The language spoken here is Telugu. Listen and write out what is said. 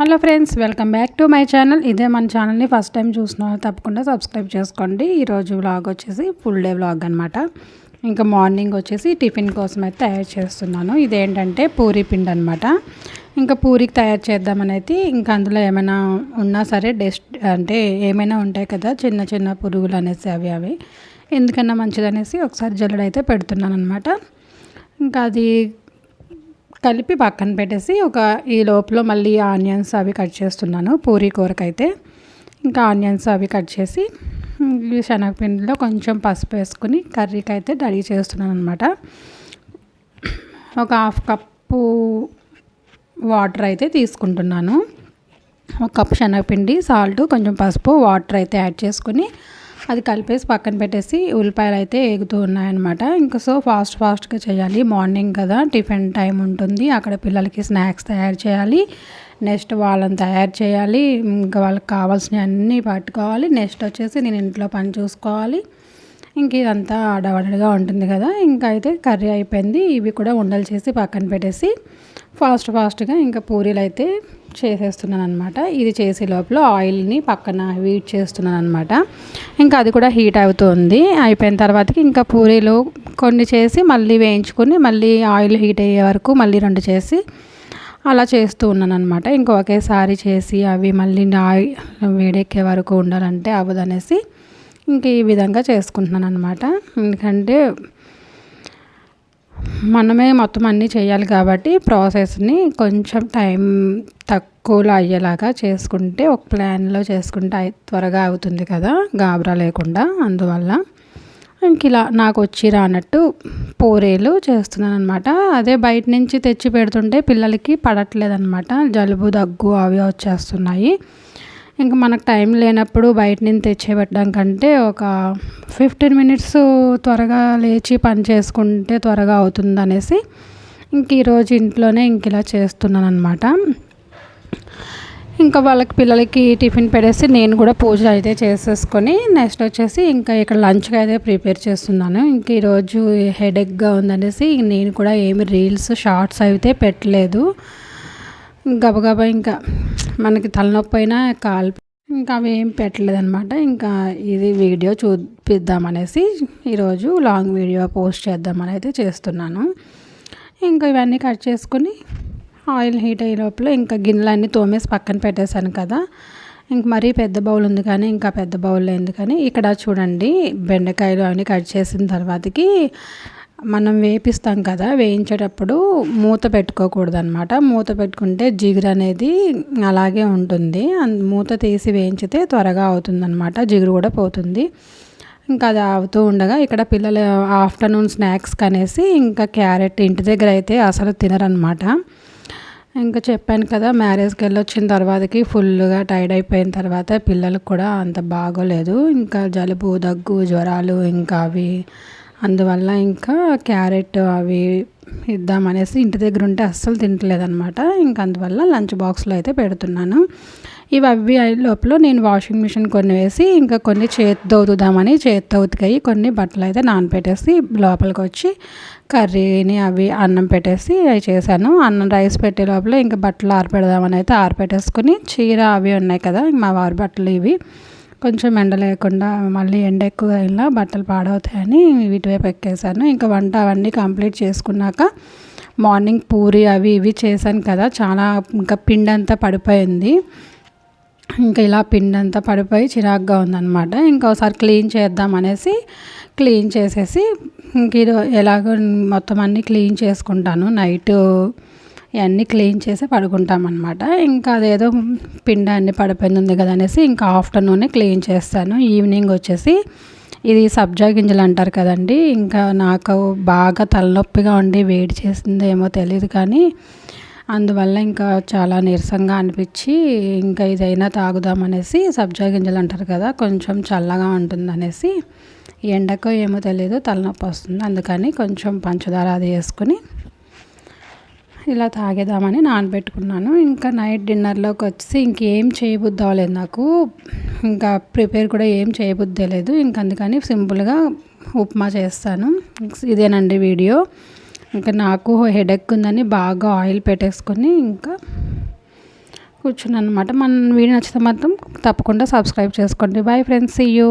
Hello friends welcome back to my channel. ఇదే మన ఛానల్ని ఫస్ట్ టైం చూసిన తప్పకుండా సబ్స్క్రైబ్ చేసుకోండి. ఈరోజు వ్లాగ్ వచ్చేసి ఫుల్ డే వ్లాగ్ అనమాట ఇంకా మార్నింగ్ వచ్చేసి టిఫిన్ కోసం అయితే తయారు చేస్తున్నాను. ఇదేంటంటే పూరి పిండి అనమాట ఇంకా పూరికి తయారు చేద్దామని అయితే ఇంకా అందులో ఏమైనా ఉన్నా సరే డస్ట్ అంటే ఏమైనా ఉంటాయి కదా చిన్న చిన్న పురుగులు అనేసి అవి అవి. ఎందుకన్నా మంచిదనేసి ఒకసారి జల్లడైతే పెడుతున్నాను అనమాట ఇంకా అది కలిపి పక్కన పెట్టేసి ఒక ఈ లోపల మళ్ళీ ఆనియన్స్ అవి కట్ చేస్తున్నాను పూరి కూరకైతే. ఇంకా ఆనియన్స్ అవి కట్ చేసి శనగపిండిలో కొంచెం పసుపు వేసుకుని కర్రీకి అయితే రెడీ చేస్తున్నాను అనమాట ఒక హాఫ్ కప్పు వాటర్ అయితే తీసుకుంటున్నాను. ఒక కప్పు శనగపిండి సాల్ట్ కొంచెం పసుపు వాటర్ అయితే యాడ్ చేసుకుని అది కలిపేసి పక్కన పెట్టేసి ఉల్లిపాయలు అయితే ఎగుతూ ఉన్నాయన్నమాట. ఇంకా సో ఫాస్ట్ ఫాస్ట్గా చేయాలి. మార్నింగ్ కదా టిఫిన్ టైం ఉంటుంది. అక్కడ పిల్లలకి స్నాక్స్ తయారు చేయాలి. నెక్స్ట్ వాళ్ళని తయారు చేయాలి. ఇంకా వాళ్ళకి కావాల్సినవి అన్నీ పట్టుకోవాలి. నెక్స్ట్ వచ్చేసి నేను ఇంట్లో పని చూసుకోవాలి. ఇంక ఇదంతా అడవడగా ఉంటుంది కదా. ఇంకా అయితే కర్రీ అయిపోయింది. ఇవి కూడా ఉండలు చేసి పక్కన పెట్టేసి ఫాస్ట్ ఫాస్ట్గా ఇంకా పూరీలు అయితే చేసేస్తున్నాను అనమాట ఇది చేసే లోపల ఆయిల్ని పక్కన హీట్ చేస్తున్నాను అనమాట ఇంకా అది కూడా హీట్ అవుతుంది. అయిపోయిన తర్వాతకి ఇంకా పూరీలు కొన్ని చేసి మళ్ళీ వేయించుకొని మళ్ళీ ఆయిల్ హీట్ అయ్యే వరకు మళ్ళీ రెండు చేసి అలా చేస్తూ ఉన్నాను అనమాట ఇంకా ఒకేసారి చేసి అవి మళ్ళీ ఆయిల్ వేడెక్కే వరకు ఉండాలంటే అవ్వదనేసి ఇంక ఈ విధంగా చేసుకుంటున్నాను అనమాట ఎందుకంటే మనమే మొత్తం అన్నీ చేయాలి కాబట్టి ప్రాసెస్ని కొంచెం టైం తక్కువలో అయ్యేలాగా చేసుకుంటే ఒక ప్లాన్లో చేసుకుంటే త్వరగా అవుతుంది కదా గాబరా లేకుండా. అందువల్ల ఇంక ఇలా నాకు వచ్చి రానట్టు పూరీలు చేస్తున్నాను అనమాట అదే బయట నుంచి తెచ్చి పెడుతుంటే పిల్లలకి పడట్లేదనమాట జలుబు దగ్గు అవి వచ్చేస్తున్నాయి. ఇంకా మనకు టైం లేనప్పుడు బయట నుంచి తెచ్చేపెట్టడం కంటే ఒక ఫిఫ్టీన్ మినిట్స్ త్వరగా లేచి పని చేసుకుంటే త్వరగా అవుతుంది అనేసి ఇంక ఈరోజు ఇంట్లోనే ఇంక ఇలా చేస్తున్నాను అనమాట ఇంకా వాళ్ళకి పిల్లలకి టిఫిన్ పెట్టేసి నేను కూడా పూజ అయితే చేసేసుకొని నెక్స్ట్ వచ్చేసి ఇంకా ఇక్కడ లంచ్కి అయితే ప్రిపేర్ చేస్తున్నాను. ఇంక ఈరోజు హెడేక్గా ఉందనేసి నేను కూడా ఏమి రీల్స్ షార్ట్స్ అయితే పెట్టలేదు. గబగబా ఇంకా మనకి తలనొప్పి అయినా కాలు ఇంకా అవి ఏం పెట్టలేదనమాట ఇంకా ఇది వీడియో చూపిద్దామనేసి ఈరోజు లాంగ్ వీడియో పోస్ట్ చేద్దామని అయితే చేస్తున్నాను. ఇంకా ఇవన్నీ కట్ చేసుకొని ఆయిల్ హీట్ అయ్యే లోపల ఇంకా గిన్నెలన్నీ తోమేసి పక్కన పెట్టేశాను కదా. ఇంక మరీ పెద్ద బౌల్ ఉంది కానీ ఇంకా పెద్ద బౌల్ ఎందుకని ఇక్కడ చూడండి బెండకాయలు అవన్నీ కట్ చేసిన తర్వాతకి మనం వేపిస్తాం కదా వేయించేటప్పుడు మూత పెట్టుకోకూడదు అనమాట మూత పెట్టుకుంటే జిగురు అనేది అలాగే ఉంటుంది. మూత తీసి వేయించితే త్వరగా అవుతుంది అనమాట జిగురు కూడా పోతుంది. ఇంకా అది అవుతూ ఉండగా ఇక్కడ పిల్లలు ఆఫ్టర్నూన్ స్నాక్స్ కనేసి ఇంకా క్యారెట్ ఇంటి దగ్గర అయితే అసలు తినరనమాట ఇంకా చెప్పాను కదా మ్యారేజ్కి వెళ్ళి వచ్చిన తర్వాతకి ఫుల్గా టైర్డ్ అయిపోయిన తర్వాత పిల్లలకు కూడా అంత బాగోలేదు. ఇంకా జలుబు దగ్గు జ్వరాలు ఇంకా అవి అందువల్ల ఇంకా క్యారెట్ అవి ఇద్దామనేసి ఇంటి దగ్గర ఉంటే అస్సలు తింటలేదనమాట ఇంకా అందువల్ల లంచ్ బాక్స్లో అయితే పెడుతున్నాను. ఇవి అవి లోపల నేను వాషింగ్ మిషన్ కొన్ని వేసి ఇంకా కొన్ని చేతితో ఉతుదామని చేతితో ఉతికాయి. కొన్ని బట్టలు అయితే నానపెట్టేసి లోపలికి వచ్చి కర్రీని అవి అన్నం పెట్టేసి అవి చేశాను. అన్నం రైస్ పెట్టే లోపల ఇంకా బట్టలు ఆరిపెడదామని అయితే ఆరిపెట్టేసుకుని చీర అవి ఉన్నాయి కదా మా వారి బట్టలు ఇవి. కొంచెం ఎండ లేకుండా మళ్ళీ ఎండ ఎక్కువ అయినా బట్టలు పాడవుతాయని వీటివైపు ఎక్కేసాను ఇంకా వంట అవన్నీ కంప్లీట్ చేసుకున్నాక మార్నింగ్ పూరి అవి ఇవి చేశాను కదా చాలా ఇంకా పిండి అంతా పడిపోయింది. ఇంకా ఇలా పిండి అంతా పడిపోయి చిరాగ్గా ఉందన్నమాట. ఇంకోసారి క్లీన్ చేద్దాం అనేసి క్లీన్ చేసేసి ఇంక ఎలాగో మొత్తం అన్నీ క్లీన్ చేసుకుంటాను. నైట్ ఇవన్నీ క్లీన్ చేసి పడుకుంటామన్నమాట. ఇంకా అదేదో పిండాన్ని అన్ని పడిపోయింది కదా అనేసి ఇంకా ఆఫ్టర్నూనే క్లీన్ చేస్తాను. ఈవినింగ్ వచ్చేసి ఇది సబ్జా గింజలు అంటారు కదండి. ఇంకా నాకు బాగా తలనొప్పిగా ఉండి వేడి చేసిందేమో తెలియదు కానీ అందువల్ల ఇంకా చాలా నీరసంగా అనిపించి ఇంకా ఇదైనా తాగుదామనేసి సబ్జా గింజలు అంటారు కదా కొంచెం చల్లగా ఉంటుంది అనేసి ఎండకో ఏమో తెలియదు తలనొప్పి వస్తుంది. అందుకని కొంచెం పంచదార అది వేసుకుని ఇలా తాగేదామని నానబెట్టుకున్నాను. ఇంకా నైట్ డిన్నర్లోకి వచ్చి ఇంకేం చేయబుద్ధి అవ్వలేదు నాకు. ఇంకా ప్రిపేర్ కూడా ఏం చేయబుద్ధి లేదు. ఇంకా అందుకని సింపుల్గా ఉప్మా చేస్తాను. ఇదేనండి వీడియో. ఇంకా నాకు హెడెక్ ఉందని బాగా ఆయిల్ పెట్టేసుకొని ఇంకా కూర్చున్నాను అనమాట మన వీడియో నచ్చితే మాత్రం తప్పకుండా సబ్స్క్రైబ్ చేసుకోండి. Bye friends see you.